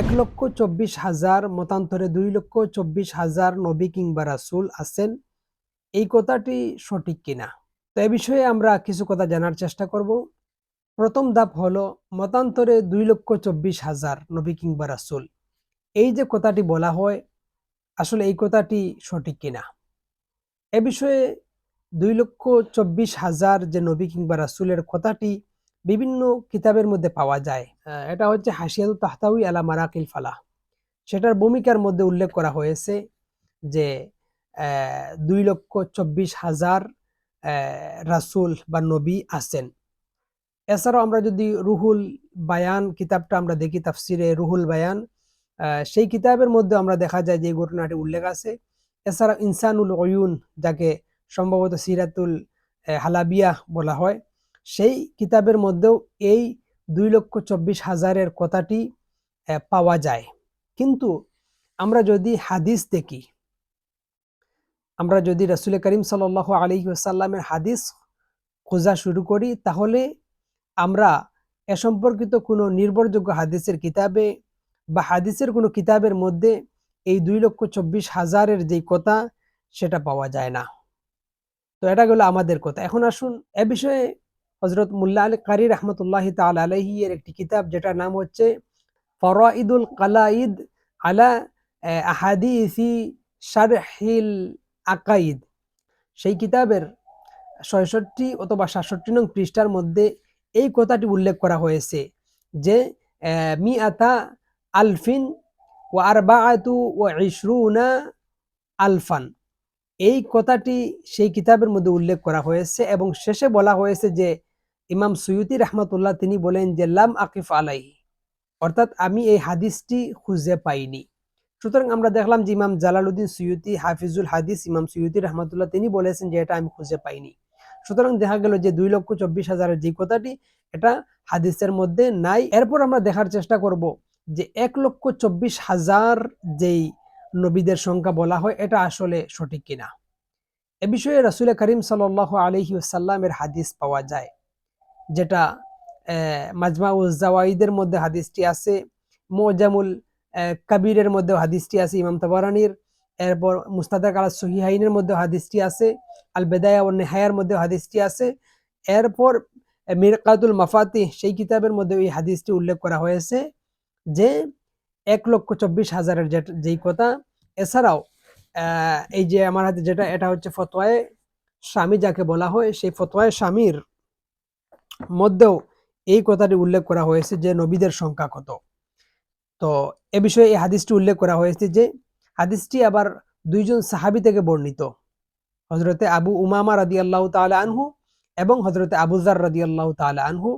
এক লক্ষ চব্বিশ হাজার, মতান্তরে দুই লক্ষ চব্বিশ হাজার নবী কিংবা রাসুল আছেন। এই কথাটি সঠিক কিনা? তো এ বিষয়ে আমরা কিছু কথা জানার চেষ্টা করব। প্রথম ধাপ হলো, মতান্তরে দুই লক্ষ চব্বিশ হাজার নবী কিংবা রাসুল। এই যে কথাটি বলা হয়, আসলে এই কথাটি সঠিক কিনা? এ বিষয়ে দুই লক্ষ চব্বিশ হাজার যে নবী কিংবা রাসুলের কথাটি বিভিন্ন কিতাবের মধ্যে পাওয়া যায়। এটা হচ্ছে হাসিয়াতু তাহতাউই আলা মারাকিল ফালাহ। সেটার ভূমিকার মধ্যে উল্লেখ করা হয়েছে যে দুই লক্ষ চব্বিশ হাজার রাসূল বা নবী আছেন। এছাড়াও আমরা যদি রুহুল বায়ান কিতাবটা আমরা দেখি, তাফসিরে রুহুল বায়ান সেই কিতাবের মধ্যে আমরা দেখা যায় যে ঘটনাটি উল্লেখ আছে। এছাড়া ইনসানুল অয়ুন যাকে সম্ভবত সিরাতুল হালাবিয়া বলা হয় সেই কিতাবের মধ্যেও এই দুই লক্ষ চব্বিশ হাজারের কথাটি পাওয়া যায়। কিন্তু আমরা যদি হাদিস দেখি, আমরা যদি রসুল করিম সাল আলী সাল্লামের হাদিস খোঁজা শুরু করি, তাহলে আমরা এ সম্পর্কিত কোনো নির্ভরযোগ্য হাদিসের কিতাবে বা হাদিসের কোনো কিতাবের মধ্যে এই দুই লক্ষ চব্বিশ হাজারের যেই কথা, সেটা পাওয়া যায় না। তো এটা গেল আমাদের কথা। এখন আসুন এ বিষয়ে হজরত মুল্লা আলী কারি রহমতুল্লাহ তাল আলহি এর একটি কিতাব যেটার নাম হচ্ছে ফরাইদুল কালাইদ আলা আহ, আহাদিসি শারহিল আকাইদ সেই কিতাবের ছয়ষট্টি অথবা সাতষট্টি নং পৃষ্ঠার মধ্যে এই কথাটি উল্লেখ করা হয়েছে যে আহ, মিআতা আলফিন ও আরবাআতু ও ইশরুনা আলফান। এই কথাটি সেই কিতাবের মধ্যে উল্লেখ করা হয়েছে এবং শেষে বলা হয়েছে যে ইমাম সৈয়দি রহমতুল্লাহ তিনি বলেন যে, লাম আকিফ আলাইহি অর্থাৎ আমি এই হাদিসটি খুঁজে পাইনি। সুতরাং আমরা দেখলাম যে ইমাম জালালউদ্দিন সৈয়দি হাফিজুল হাদিস, ইমাম সৈয়দি রহমতুল্লাহ তিনি বলেছেন যে, এটা আমি খুঁজে পাইনি। সুতরাং দেখা গেল যে, দুই লক্ষ চব্বিশ হাজারের যে কথাটি, এটা হাদিসের মধ্যে নাই। এরপর আমরা দেখার চেষ্টা করব যে, এক লক্ষ চব্বিশ হাজার যেই নবীদের সংখ্যা বলা হয়, এটা আসলে সঠিক কিনা। এ বিষয়ে রসুল করিম সাল আলহি সাল্লামের হাদিস পাওয়া যায়। যেটা আহ, মাজমা উজ্জাওয়াইদের মধ্যে হাদিসটি আছে মোজামুল কাবিরের মধ্যে হাদিসটি আছে ইমাম তাবারানির এরপর মুস্তাদাক আল সহিহাইনের মধ্যে হাদিসটি আছে আল বেদায়া ও নেহায়ার মধ্যে হাদিসটি আছে এরপর মিরকাতুল মাফাতি সেই কিতাবের মধ্যে এই হাদিসটি উল্লেখ করা হয়েছে যে এক লক্ষ চব্বিশ হাজারের যেই কথা। এছাড়াও এই যে আমার হাতে যেটা এটা হচ্ছে ফতোয়ায় স্বামী যাকে বলা হয় সেই ফতোয়ায় স্বামীর মধ্যেও এই কথাটি উল্লেখ করা হয়েছে যে নবীদের সংখ্যা কত। তো এ বিষয়ে এই হাদিসটি উল্লেখ করা হয়েছে যে হাদিসটি আবার দুইজন সাহাবী থেকে বর্ণিত। হজরতে আবু উমামা রাদি আল্লাহ তালা আনহু এবং হজরতে আবুজার রাদি আল্লাহ তালা আনহু,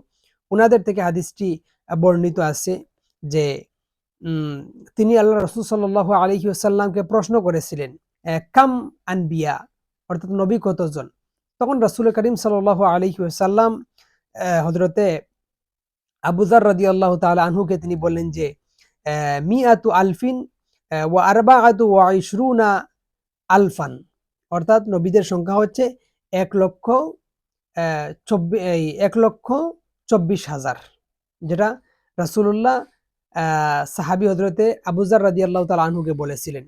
উনাদের থেকে হাদিসটি বর্ণিত আছে যে তিনি আল্লাহ রসুল সাল্লাহ আলহি আসাল্লামকে প্রশ্ন করেছিলেন কাম আনবিয়া? অর্থাৎ নবী কতজন? তখন রসুল করিম সাল্লাহ আলহি আসাল্লাম হজরতে আবুজার রাদি আল্লাহ তালা আনহুকে তিনি বললেন যে মিআতু আলফিন ওয়া আরবা আতু ওয়া ইশরুনা আলফান। অর্থাৎ নবীদের সংখ্যা হচ্ছে এক লক্ষ চব্বিশ এক লক্ষ চব্বিশ হাজার। যেটা রাসুল্লাহ সাহাবি হজরতে আবুজার রাদি আল্লাহ তাল আনহুকে বলেছিলেন।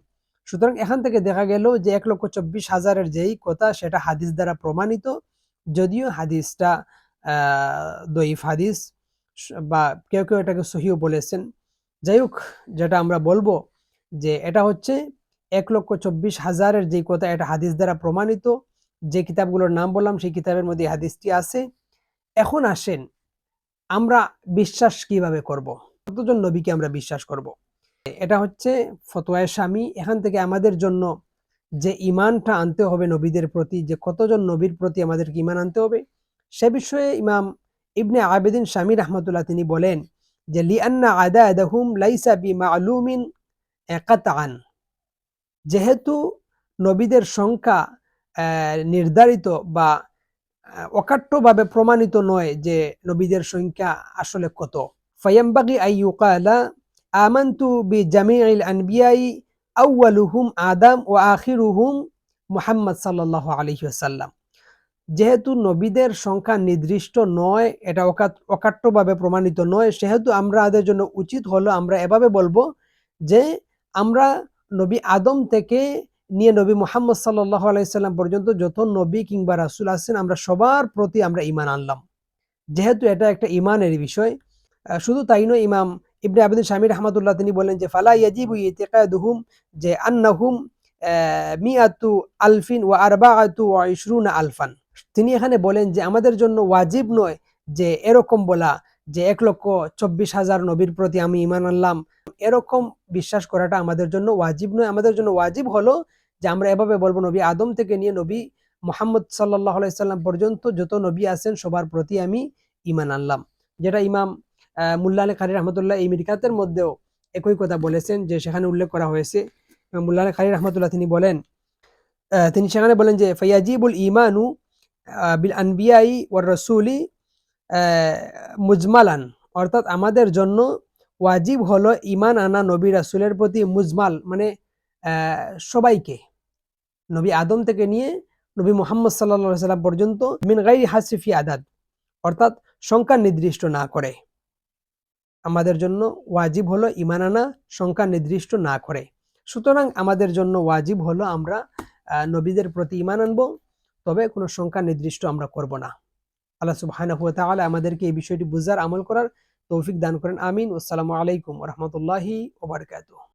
সুতরাং এখান থেকে দেখা গেল যে এক লক্ষ চব্বিশ হাজারের যেই কথা সেটা হাদিস দ্বারা প্রমাণিত। যদিও হাদিসটা দইফ হাদিস, বা কেউ কেউ এটাকে সহিও বলেছেন যাই হোক যেটা আমরা বলব যে এটা হচ্ছে এক লক্ষ চব্বিশ হাজারের যে কথা, এটা হাদিস দ্বারা প্রমাণিত। যে কিতাবগুলোর নাম বললাম, সেই কিতাবের মধ্যে হাদিসটি আছে। এখন আসেন, আমরা বিশ্বাস কীভাবে করব? কতজন নবীকে আমরা বিশ্বাস করব? এটা হচ্ছে ফতোয়ায় স্বামী। এখান থেকে আমাদের জন্য যে ইমানটা আনতে হবে নবীদের প্রতি, যে কতজন নবীর প্রতি আমাদেরকে ইমান আনতে হবে সে বিষয়ে ইমাম ইবনে আবেদিন স্বামী রহমতুল্লাহ তিনি বলেন যে, লিআন্না আদা আদাহুম লাইসা বি মালুমিন একাতান। যেহেতু নবীদের সংখ্যা নির্ধারিত বা অকাট্যভাবে প্রমাণিত নয় যে নবীদের সংখ্যা আসলে কত। ফায়াম্বাগি আই ইউকালা আমান্তু বি জামি জামিউল আনবিয়াই আউয়ালুহুম আদাম ও আখিরুহুম মোহাম্মদ সাল্লাল্লাহু আলাইহি ওয়াসাল্লাম। যেহেতু নবীদের সংখ্যা নির্দিষ্ট নয়, এটা অকাট্যভাবে প্রমাণিত নয়, সেহেতু আমরা আমাদের জন্য উচিত হলো আমরা এভাবে বলব যে আমরা নবী আদম থেকে নিয়ে নবী মোহাম্মদ সাল্লাহ আলাইসাল্লাম পর্যন্ত যত নবী কিংবা রাসুল আছেন, আমরা সবার প্রতি আমরা ইমান আনলাম। যেহেতু এটা একটা ইমানের বিষয় শুধু তাই নয়, ইমাম ইবনে আবিদিন স্বামী রহমতুল্লাহ তিনি বলেন যে, ফালা ইয়াজিবু ইতিকাদুহুম যে, আন্নাহুম মিয়াতু আলফিন ওয়া আরবাআতু ওয়া ইশরুনা আলফান তিনি এখানে বলেন যে আমাদের জন্য ওয়াজিব নয় যে এরকম বলা, যে এক লক্ষ চব্বিশ হাজার নবীর প্রতি আমি ইমান আনলাম। এরকম বিশ্বাস করাটা আমাদের জন্য ওয়াজিব নয়। আমাদের জন্য ওয়াজিব হলো যে আমরা এভাবে বলব, নবী আদম থেকে নিয়ে নবী মোহাম্মদ সাল্লাহ সাল্লাম পর্যন্ত যত নবী আছেন, সবার প্রতি আমি ইমান আনলাম। যেটা ইমাম মুল্লা আলী খারি রহমতুল্লাহ এই মিরকাতের মধ্যেও একই কথা বলেছেন যে সেখানে উল্লেখ করা হয়েছে। মুল্লা আলী খারি রহমতুল্লাহ তিনি বলেন তিনি সেখানে বলেন যে ফয়াজিবুল ইমানু বিল আনবিয়াই ওয়ার রসুলি মুজমালান। অর্থাৎ আমাদের জন্য ওয়াজিব হলো ইমান আনা নবী রাসুলের প্রতি মুজমাল মানে সবাইকে। নবী আদম থেকে নিয়ে নবী মোহাম্মদ সাল্লা সাল্লাম পর্যন্ত মিন গাই হাসিফি আদাদ। অর্থাৎ সংখ্যা নির্দিষ্ট না করে। আমাদের জন্য ওয়াজিব হলো ইমান আনা, সংখ্যা নির্দিষ্ট না করে। সুতরাং আমাদের জন্য ওয়াজিব হলো আমরা নবীদের প্রতি ইমান আনব। তবে কোনো সংখ্যা নির্দিষ্ট আমরা করব না। আল্লাহ হুয়া তাহলে আমাদেরকে এই বিষয়টি বুঝার আমল করার তৌফিক দান করেন। আমিন। আসসালামু আলাইকুম রহমতুল্লাহি ওবরকাত